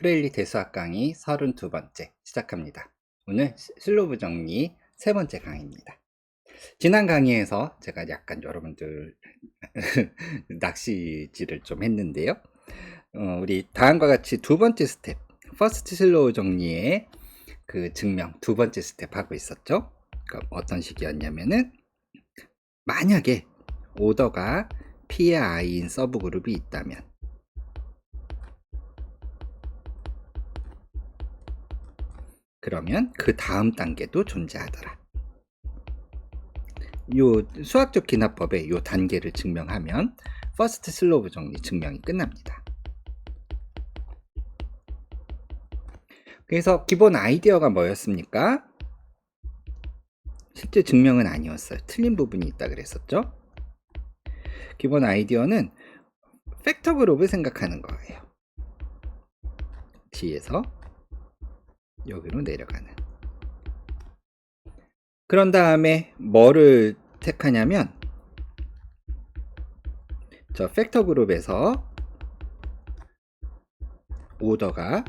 프레일리 대수학 강의 32번째 시작합니다. 오늘 시- 슬로브 정리 세 번째 강의입니다. 지난 강의에서 제가 약간 여러분들 낚시질을 좀 했는데요. 어, 우리 다음과 같이 두 번째 스텝, 퍼스트 슬로우 정리의 그 증명 두 번째 스텝 하고 있었죠. 그러니까 어떤 식이었냐면은 만약에 오더가 P의 I인 서브 그룹이 있다면 그러면 그 다음 단계도 존재하더라. 요 수학적 기납법의 요 단계를 증명하면 퍼스트 슬로브 정리 증명이 끝납니다. 그래서 기본 아이디어가 뭐였습니까? 실제 증명은 아니었어요. 틀린 부분이 있다 그랬었죠. 기본 아이디어는 팩터 그룹을 생각하는 거예요. D에서 여기로 내려가는. 그런 다음에 뭐를 택하냐면 저 팩터 그룹에서 오더가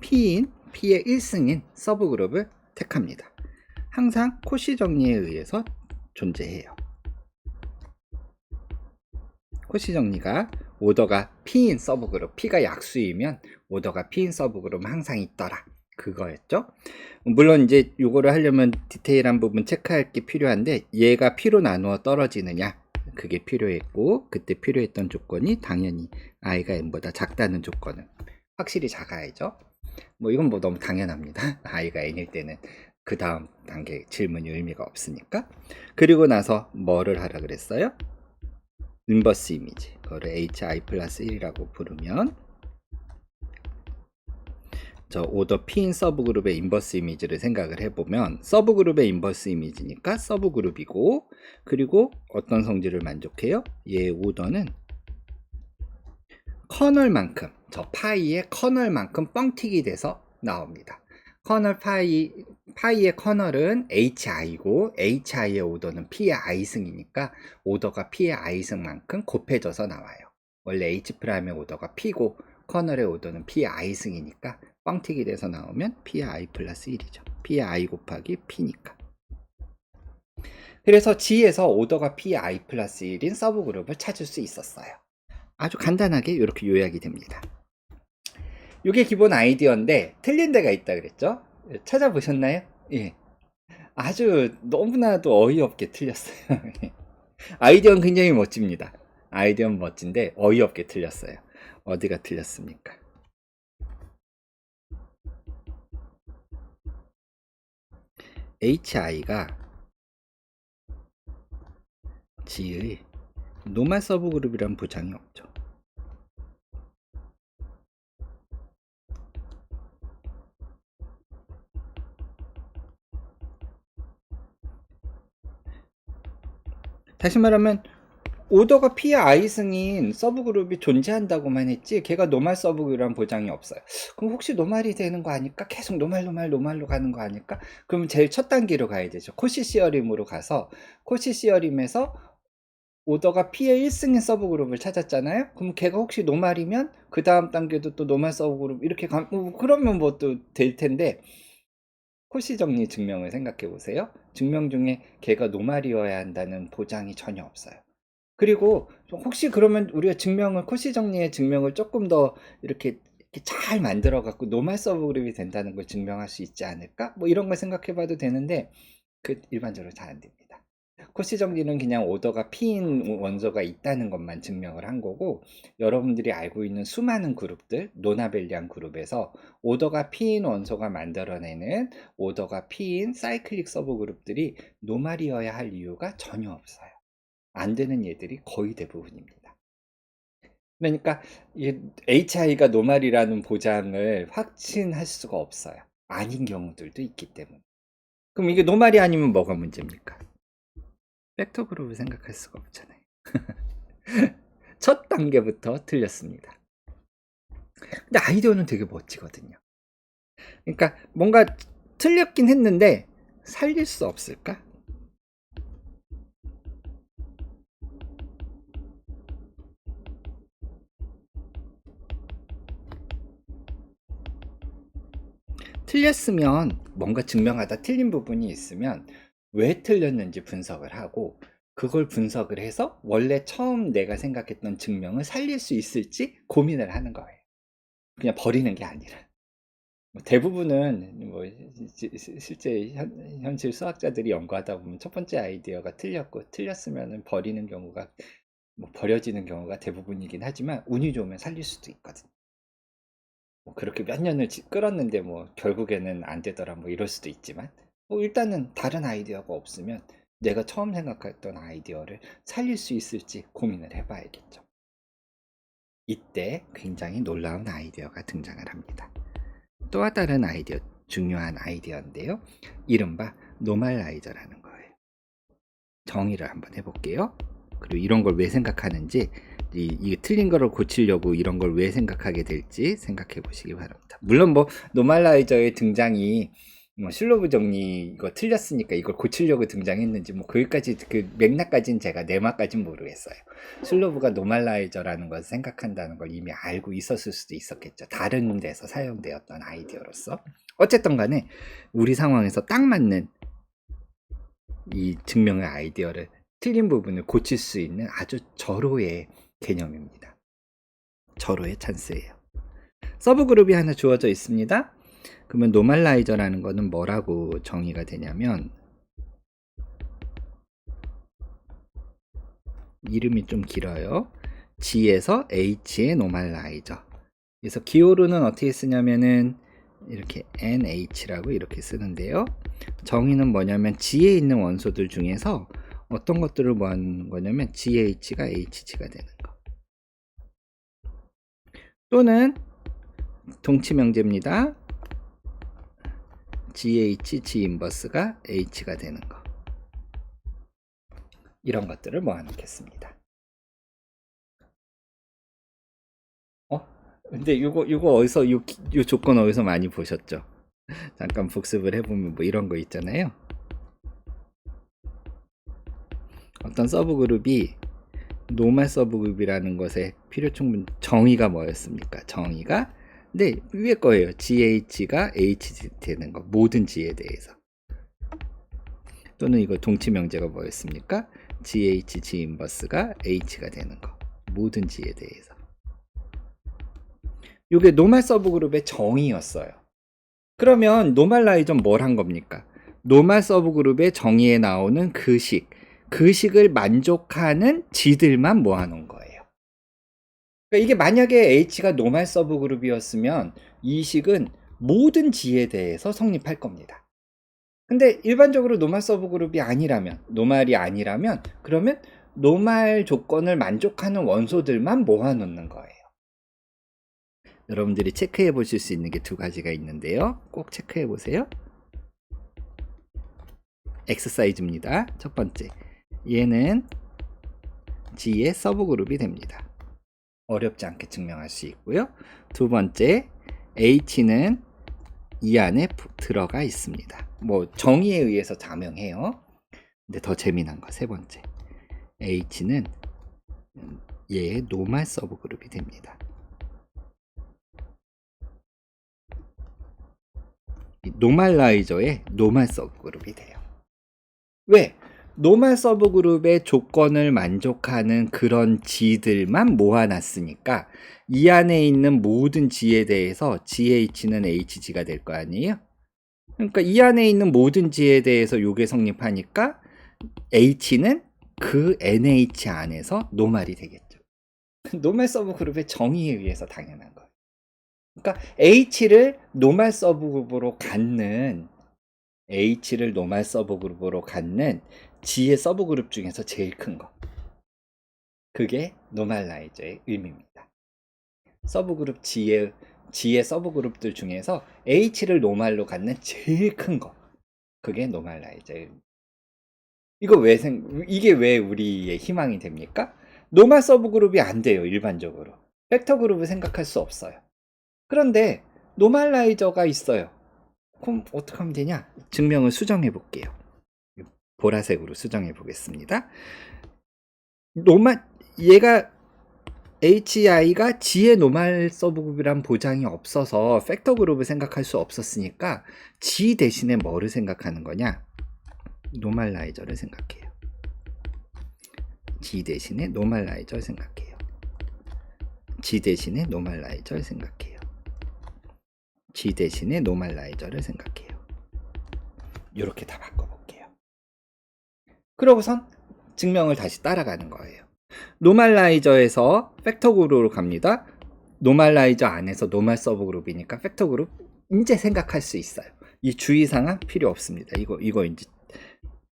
P인 P의 1승인 서브 그룹을 택합니다. 항상 코시 정리에 의해서 존재해요. 코시 정리가 오더가 P인 서브 그룹, P가 약수이면 오더가 P인 서브 그룹은 항상 있더라. 그거였죠. 물론 이제 요거를 하려면 디테일한 부분 체크할 게 필요한데 얘가 P로 나누어 떨어지느냐 그게 필요했고 그때 필요했던 조건이 당연히 i가 n보다 작다는 조건은 확실히 작아야죠. 뭐 이건 뭐 너무 당연합니다. i가 n일 때는 그 다음 단계 질문이 의미가 없으니까. 그리고 나서 뭐를 하라 그랬어요? 인버스 이미지. 그거를 hi 플러스 1이라고 부르면 저 오더 P인 서브 그룹의 인버스 이미지를 생각을 해보면 서브 그룹의 인버스 이미지니까 서브 그룹이고 그리고 어떤 성질을 만족해요? 얘 오더는 커널만큼 저 파이의 커널만큼 뻥튀기 돼서 나옵니다. 커널 파이 파이의 커널은 hi고 hi의 오더는 p의 i승이니까 오더가 p의 i승만큼 곱해져서 나와요. 원래 h 프라임의 오더가 p고 커널의 오더는 p의 i승이니까 뻥튀기 돼서 나오면 p의 i 플러스 1이죠. p의 i 곱하기 p니까. 그래서 G에서 오더가 p의 i 플러스 1인 서브 그룹을 찾을 수 있었어요. 아주 간단하게 이렇게 요약이 됩니다. 이게 기본 아이디어인데 틀린 데가 있다 그랬죠? 찾아보셨나요? 예. 아주 너무나도 어이없게 틀렸어요. 아이디어는 굉장히 멋집니다. 아이디어는 멋진데 어이없게 틀렸어요. 어디가 틀렸습니까? hi가 g의 노말 서브 그룹이란 보장이 없죠. 다시 말하면 오더가 P의 I승인 서브 그룹이 존재한다고만 했지 걔가 노말 서브 그룹이란 보장이 없어요. 그럼 혹시 노말이 되는 거 아닐까? 계속 노말 노말 노말로 가는 거 아닐까? 그러면 제일 첫 단계로 가야 되죠. 코시 시어림으로 가서 코시 시어림에서 오더가 P의 1승인 서브 그룹을 찾았잖아요. 그럼 걔가 혹시 노말이면 그 다음 단계도 또 노말 서브 그룹 이렇게 가뭐 그러면 뭐 또 될 텐데 코시 정리 증명을 생각해 보세요. 증명 중에 걔가 노말이어야 한다는 보장이 전혀 없어요. 그리고 혹시 그러면 우리가 증명을 코시 정리의 증명을 조금 더 이렇게, 이렇게 잘 만들어 갖고 노말 서브 그룹이 된다는 걸 증명할 수 있지 않을까? 뭐 이런 걸 생각해 봐도 되는데 그 일반적으로 잘 안 됩니다. 코시 정리는 그냥 오더가 P인 원소가 있다는 것만 증명을 한 거고 여러분들이 알고 있는 수많은 그룹들 노나벨리안 그룹에서 오더가 P인 원소가 만들어내는 오더가 P인 사이클릭 서브 그룹들이 노말이어야 할 이유가 전혀 없어요. 안 되는 얘들이 거의 대부분입니다. 그러니까 HI가 노말이라는 보장을 확신할 수가 없어요. 아닌 경우들도 있기 때문에. 그럼 이게 노말이 아니면 뭐가 문제입니까? 벡터 그룹을 생각할 수가 없잖아요. 첫 단계부터 틀렸습니다. 근데 아이디어는 되게 멋지거든요. 그러니까 뭔가 틀렸긴 했는데 살릴 수 없을까? 틀렸으면 뭔가 증명하다 틀린 부분이 있으면 왜 틀렸는지 분석을 하고 그걸 분석을 해서 원래 처음 내가 생각했던 증명을 살릴 수 있을지 고민을 하는 거예요. 그냥 버리는 게 아니라. 뭐 대부분은 뭐 실제 현, 현실 수학자들이 연구하다 보면 첫 번째 아이디어가 틀렸고 틀렸으면 버리는 경우가 뭐 버려지는 경우가 대부분이긴 하지만 운이 좋으면 살릴 수도 있거든. 뭐 그렇게 몇 년을 지- 끌었는데 뭐 결국에는 안 되더라 뭐 이럴 수도 있지만 뭐 일단은 다른 아이디어가 없으면 내가 처음 생각했던 아이디어를 살릴 수 있을지 고민을 해봐야겠죠. 이때 굉장히 놀라운 아이디어가 등장을 합니다. 또 다른 아이디어, 중요한 아이디어인데요. 이른바 노말라이저라는 거예요. 정의를 한번 해볼게요. 그리고 이런 걸 왜 생각하는지, 이, 이 틀린 거를 고치려고 이런 걸 왜 생각하게 될지 생각해 보시기 바랍니다. 물론 뭐 노말라이저의 등장이 뭐 실로브 정리 이거 틀렸으니까 이걸 고치려고 등장했는지 뭐 거기까지 그 맥락까지는 제가 내막까지는 모르겠어요. 슬로브가 노말라이저라는 것을 생각한다는 걸 이미 알고 있었을 수도 있었겠죠. 다른 데서 사용되었던 아이디어로서. 어쨌든 간에 우리 상황에서 딱 맞는 이 증명의 아이디어를 틀린 부분을 고칠 수 있는 아주 절호의 개념입니다. 절호의 찬스예요. 서브 그룹이 하나 주어져 있습니다. 그러면 노말라이저라는 거는 뭐라고 정의가 되냐면 이름이 좀 길어요. G에서 H의 노말라이저. 그래서 기호로는 어떻게 쓰냐면은 이렇게 NH라고 이렇게 쓰는데요. 정의는 뭐냐면 G에 있는 원소들 중에서 어떤 것들을 모아놓는 거냐면 GH가 HG가 되는 거. 또는 동치명제입니다. GH, G 인버스가 H가 되는 거. 이런 것들을 모아놓겠습니다. 어? 근데 이거 이거 어디서 요, 기- 요 조건 어디서 많이 보셨죠? 잠깐 복습을 해보면 뭐 이런 거 있잖아요. 어떤 서브 그룹이 노말 서브 그룹이라는 것의 필요 충분 정의가 뭐였습니까? 정의가 네 위에 거예요. GH가 H 되는 거 모든 G에 대해서 또는 이거 동치 명제가 뭐였습니까? GH G 인버스가 H가 되는 거 모든 G에 대해서 이게 노말 서브 그룹의 정의였어요. 그러면 노말라이전 뭘 한 겁니까? 노말 서브 그룹의 정의에 나오는 그 식, 그 식을 만족하는 G들만 모아놓은 거예요. 그러니까 이게 만약에 H가 노말 서브 그룹이었으면 이 식은 모든 G에 대해서 성립할 겁니다. 근데 일반적으로 노말 서브 그룹이 아니라면, 노말이 아니라면, 그러면 노말 조건을 만족하는 원소들만 모아놓는 거예요. 여러분들이 체크해 보실 수 있는 게 두 가지가 있는데요. 꼭 체크해 보세요. 엑서사이즈입니다. 첫 번째. 얘는 G의 서브 그룹이 됩니다. 어렵지 않게 증명할 수 있고요. 두 번째, H는 이 안에 부- 들어가 있습니다. 뭐 정의에 의해서 자명해요. 근데 더 재미난 거 세 번째. H는 얘의 노말 서브 그룹이 됩니다. 이 노말라이저의 노말 서브 그룹이 돼요. 왜? 노말 서브 그룹의 조건을 만족하는 그런 G들만 모아놨으니까 이 안에 있는 모든 G에 대해서 GH는 HG가 될 거 아니에요? 그러니까 이 안에 있는 모든 G에 대해서 요게 성립하니까 H는 그 NH 안에서 노말이 되겠죠. 노말 서브 그룹의 정의에 의해서 당연한 거예요. 그러니까 H를 노말 서브 그룹으로 갖는 H를 노말 서브 그룹으로 갖는 G의 서브 그룹 중에서 제일 큰 거. 그게 노말라이저의 의미입니다. 서브 그룹 G의 G의 서브 그룹들 중에서 H를 노말로 갖는 제일 큰 거. 그게 노말라이저의 의미. 이거 왜 생, 이게 왜 우리의 희망이 됩니까? 노말 서브 그룹이 안 돼요, 일반적으로. 벡터 그룹을 생각할 수 없어요. 그런데 노말라이저가 있어요. 그럼 어떻게 하면 되냐? 증명을 수정해 볼게요. 보라색으로 수정해 보겠습니다. 노말 얘가 HI가 G의 노말 서브그룹이란 보장이 없어서 팩터 그룹을 생각할 수 없었으니까 G 대신에 뭐를 생각하는 거냐? 노멀라이저를 생각해요. G 대신에 노멀라이저를 생각해요. G 대신에 노멀라이저를 생각해요. G 대신에 노멀라이저를 생각해요. 이렇게 다 바꿔볼게요. 그러고선 증명을 다시 따라가는 거예요. 노멀라이저에서 팩터 그룹으로 갑니다. 노멀라이저 안에서 노멀 서브 그룹이니까 팩터 그룹 이제 생각할 수 있어요. 이 주의사항 필요 없습니다. 이거 이거 이제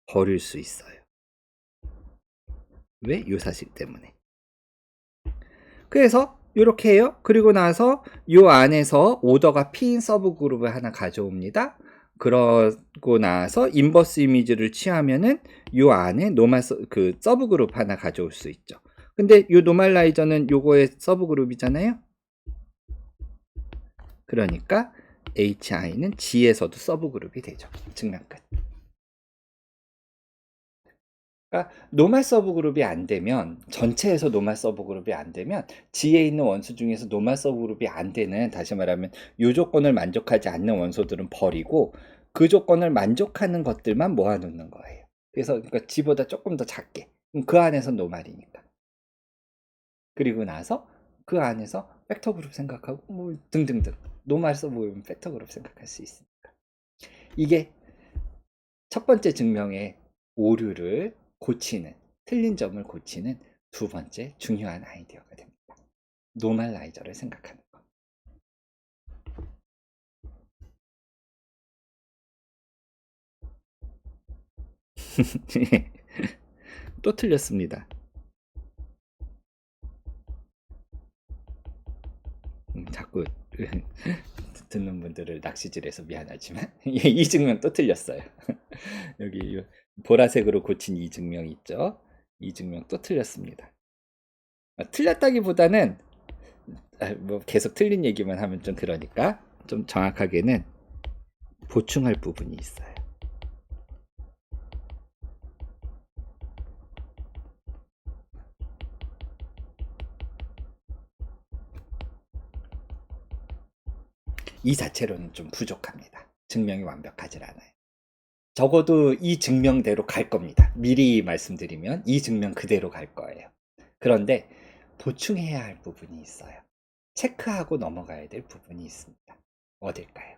버릴 수 있어요. 왜? 요 사실 때문에. 그래서 이렇게 해요. 그리고 나서 요 안에서 오더가 P인 서브 그룹을 하나 가져옵니다. 그러고 나서 인버스 이미지를 취하면은 요 안에 노말 서, 그 서브 그룹 하나 가져올 수 있죠. 근데 요 노멀라이저는 요거의 서브 그룹이잖아요. 그러니까 HI는 G에서도 서브 그룹이 되죠. 증명 끝. 그러니까 노말 서브 그룹이 안 되면 전체에서 노말 서브 그룹이 안 되면 G에 있는 원소 중에서 노말 서브 그룹이 안 되는 다시 말하면 요 조건을 만족하지 않는 원소들은 버리고 그 조건을 만족하는 것들만 모아놓는 거예요. 그래서 그러니까 G보다 조금 더 작게 그 안에서 노말이니까. 그리고 나서 그 안에서 팩터 그룹 생각하고 뭐 등등등 노말 서브 그룹은 팩터 그룹 생각할 수 있으니까. 이게 첫 번째 증명의 오류를 고치는 틀린 점을 고치는 두 번째 중요한 아이디어가 됩니다. 노멀라이저를 생각하는 것. 또 틀렸습니다. 음, 자꾸 듣는 분들을 낚시질해서 미안하지만 이 증명 또 틀렸어요. 여기 보라색으로 고친 이 증명 있죠? 이 증명 또 틀렸습니다. 아, 틀렸다기보다는 아, 뭐 계속 틀린 얘기만 하면 좀 그러니까 좀 정확하게는 보충할 부분이 있어요. 이 자체로는 좀 부족합니다. 증명이 완벽하지 않아요. 적어도 이 증명대로 갈 겁니다. 미리 말씀드리면 이 증명 그대로 갈 거예요. 그런데 보충해야 할 부분이 있어요. 체크하고 넘어가야 될 부분이 있습니다. 어딜까요?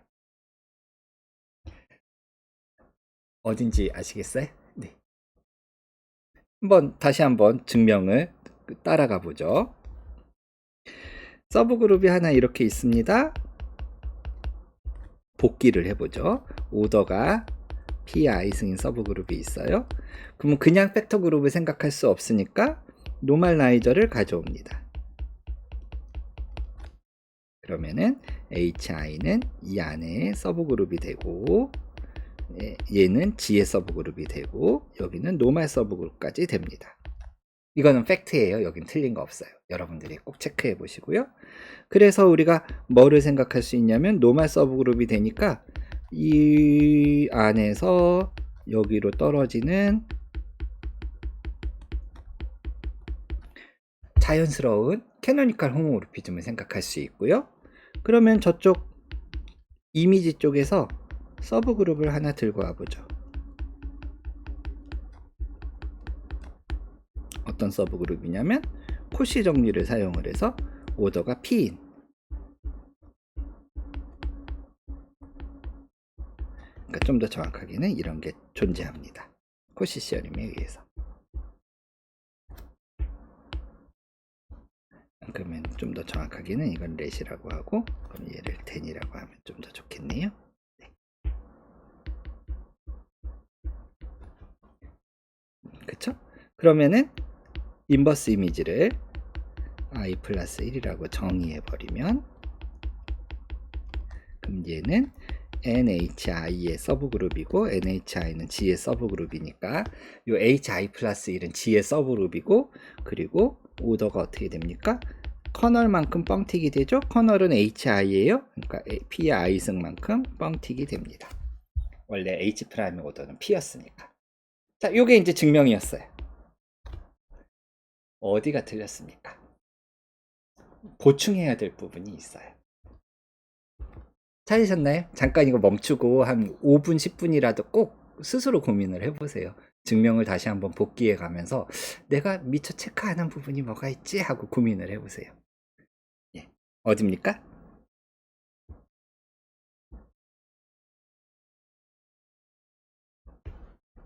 어딘지 아시겠어요? 네. 한번 다시 한번 증명을 따라가 보죠. 서브 그룹이 하나 이렇게 있습니다. 복기를 해보죠. 오더가 PI 승인 서브 그룹이 있어요. 그러면 그냥 팩터 그룹을 생각할 수 없으니까 노멀라이저를 가져옵니다. 그러면은 HI는 이 안에 서브 그룹이 되고 예, 얘는 G의 서브 그룹이 되고 여기는 노멀 서브 그룹까지 됩니다. 이거는 팩트예요. 여긴 틀린 거 없어요. 여러분들이 꼭 체크해 보시고요. 그래서 우리가 뭐를 생각할 수 있냐면 노멀 서브 그룹이 되니까 이 안에서 여기로 떨어지는 자연스러운 캐노니컬 호모모르피즘을 생각할 수 있고요. 그러면 저쪽 이미지 쪽에서 서브 그룹을 하나 들고 와보죠. 어떤 서브 그룹이냐면 코시 정리를 사용을 해서 오더가 P인 그러니까 좀 더 정확하게는 이런 게 존재합니다. 코시 시어림에 의해서. 그러면 좀 더 정확하게는 이건 렛이라고 하고 그럼 얘를 텐이라고 하면 좀 더 좋겠네요. 네. 그쵸? 그러면은 인버스 이미지를 i 플러스 1이라고 정의해 버리면 그럼 얘는 NHI의 서브그룹이고 NHI는 G의 서브그룹이니까 요 HI 플러스 1은 G의 서브그룹이고 그리고 오더가 어떻게 됩니까? 커널만큼 뻥튀기 되죠? 커널은 HI예요. 그러니까 P의 I승만큼 뻥튀기 됩니다. 원래 H 프라임의 오더는 P였으니까. 자, 요게 이제 증명이었어요. 어디가 틀렸습니까? 보충해야 될 부분이 있어요. 찾으셨나요? 잠깐 이거 멈추고 한 5분, 10분이라도 꼭 스스로 고민을 해보세요. 증명을 다시 한번 복귀해 가면서 내가 미처 체크 안 한 부분이 뭐가 있지? 하고 고민을 해보세요. 예. 어딥니까?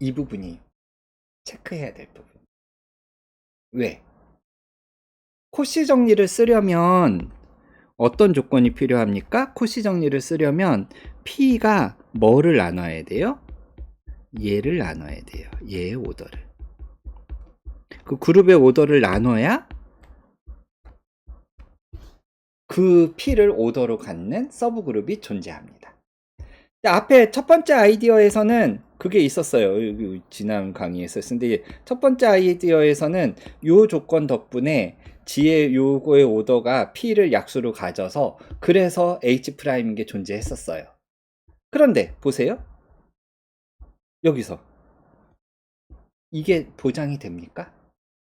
이 부분이 체크해야 될 부분. 왜? 코시 정리를 쓰려면 어떤 조건이 필요합니까? 코시 정리를 쓰려면 P가 뭐를 나눠야 돼요? 얘를 나눠야 돼요. 얘의 오더를. 그 그룹의 오더를 나눠야 그 P를 오더로 갖는 서브 그룹이 존재합니다. 근데 앞에 첫 번째 아이디어에서는 그게 있었어요. 지난 강의에서. 근데 첫 번째 아이디어에서는 요 조건 덕분에 지의 요거의 오더가 P를 약수로 가져서 그래서 H 프라임인 게 존재했었어요. 그런데 보세요. 여기서 이게 보장이 됩니까?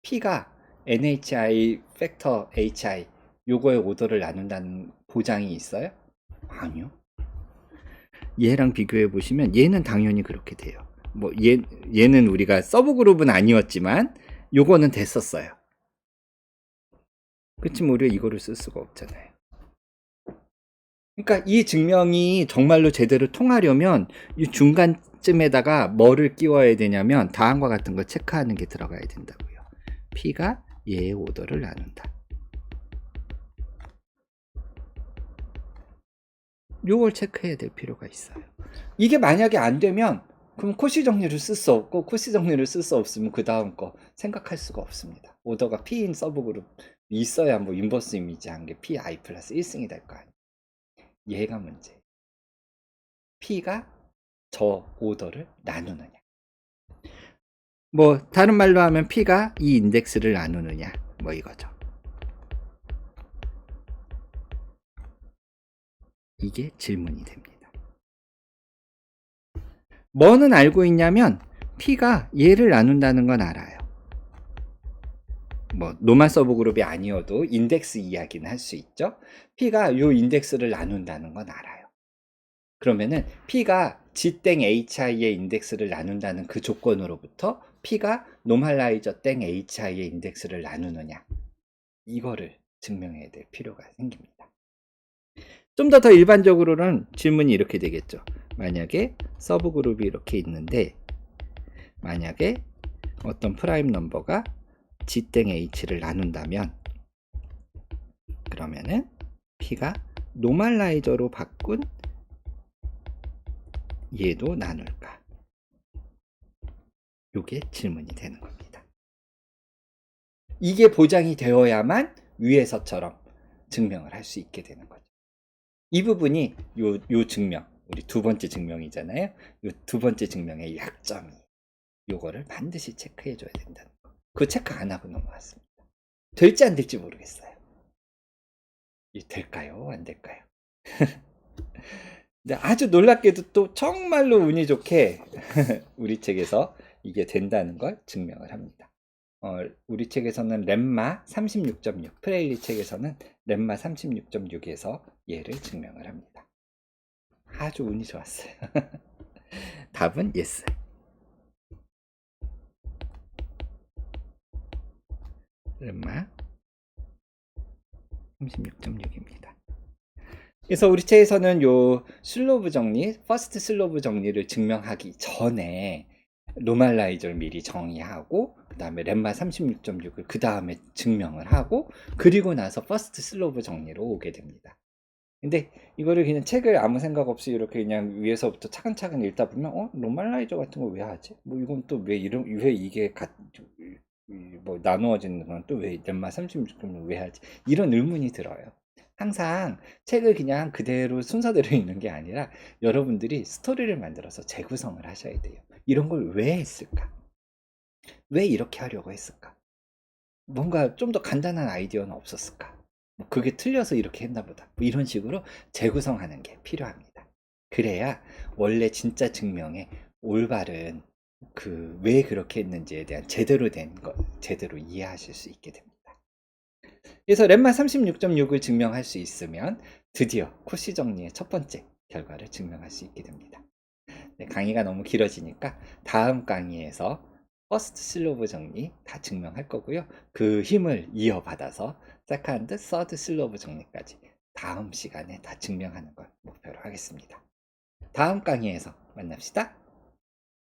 P가 NHI 팩터 HI 요거의 오더를 나눈다는 보장이 있어요? 아니요. 얘랑 비교해 보시면 얘는 당연히 그렇게 돼요. 뭐 얘, 얘는 우리가 서브 그룹은 아니었지만 요거는 됐었어요. 그치만 우리가 이거를 쓸 수가 없잖아요. 그러니까 이 증명이 정말로 제대로 통하려면 이 중간쯤에다가 뭐를 끼워야 되냐면 다음과 같은 걸 체크하는 게 들어가야 된다고요. P가 얘의 오더를 나눈다. 요걸 체크해야 될 필요가 있어요. 이게 만약에 안 되면 그럼 코시 정리를 쓸 수 없고 코시 정리를 쓸 수 없으면 그 다음 거 생각할 수가 없습니다. 오더가 P인 서브 그룹 있어야 뭐 인버스 이미지 한 게 PI 플러스 1승이 될 거 아니에요. 얘가 문제. P가 저 오더를 나누느냐. 뭐 다른 말로 하면 P가 이 인덱스를 나누느냐. 뭐 이거죠. 이게 질문이 됩니다. 뭐는 알고 있냐면 P가 얘를 나눈다는 건 알아요. 뭐 노말 서브 그룹이 아니어도 인덱스 이야기는 할 수 있죠. P가 요 인덱스를 나눈다는 건 알아요. 그러면은 P가 G땡 HI의 인덱스를 나눈다는 그 조건으로부터 P가 노멀라이저 땡 HI의 인덱스를 나누느냐 이거를 증명해야 될 필요가 생깁니다. 좀 더 더 일반적으로는 질문이 이렇게 되겠죠. 만약에 서브 그룹이 이렇게 있는데 만약에 어떤 프라임 넘버가 G땡 H를 나눈다면 그러면은 P가 노멀라이저로 바꾼 얘도 나눌까? 요게 질문이 되는 겁니다. 이게 보장이 되어야만 위에서처럼 증명을 할 수 있게 되는 거죠. 이 부분이 요, 요 증명, 우리 두 번째 증명이잖아요. 요 두 번째 증명의 약점이 요거를 반드시 체크해 줘야 된다는 거. 그 체크 안 하고 넘어갔습니다. 될지 안 될지 모르겠어요. 이 될까요? 안 될까요? 근데 아주 놀랍게도 또 정말로 운이 좋게 우리 책에서 이게 된다는 걸 증명을 합니다. 어, 우리 책에서는 렘마 36.6, 프레일리 책에서는 렘마 36.6에서 얘를 증명을 합니다. 아주 운이 좋았어요. 답은 yes. 렘마 36.6입니다. 그래서 우리 책에서는 요 슬로브 정리, 퍼스트 슬로브 정리를 증명하기 전에 노멀라이저를 미리 정의하고 그 다음에 렘마 36.6을 그 다음에 증명을 하고 그리고 나서 퍼스트 슬로브 정리로 오게 됩니다. 근데 이거를 그냥 책을 아무 생각 없이 이렇게 그냥 위에서부터 차근차근 읽다 보면 어 노멀라이저 같은 거 왜 하지? 뭐 이건 또 왜 이런 왜 이게 가, 뭐 나누어지는 건 또 왜 렘마 36.6을 왜 하지? 이런 의문이 들어요. 항상 책을 그냥 그대로 순서대로 읽는 게 아니라 여러분들이 스토리를 만들어서 재구성을 하셔야 돼요. 이런 걸 왜 했을까? 왜 이렇게 하려고 했을까? 뭔가 좀 더 간단한 아이디어는 없었을까? 뭐 그게 틀려서 이렇게 했나 보다. 뭐 이런 식으로 재구성하는 게 필요합니다. 그래야 원래 진짜 증명의 올바른 그 왜 그렇게 했는지에 대한 제대로 된 것, 제대로 이해하실 수 있게 됩니다. 그래서 렘마 36.6을 증명할 수 있으면 드디어 코시 정리의 첫 번째 결과를 증명할 수 있게 됩니다. 네, 강의가 너무 길어지니까 다음 강의에서 퍼스트 실로브 정리 다 증명할 거고요. 그 힘을 이어받아서 세컨드, 서드 실로브 정리까지 다음 시간에 다 증명하는 걸 목표로 하겠습니다. 다음 강의에서 만납시다.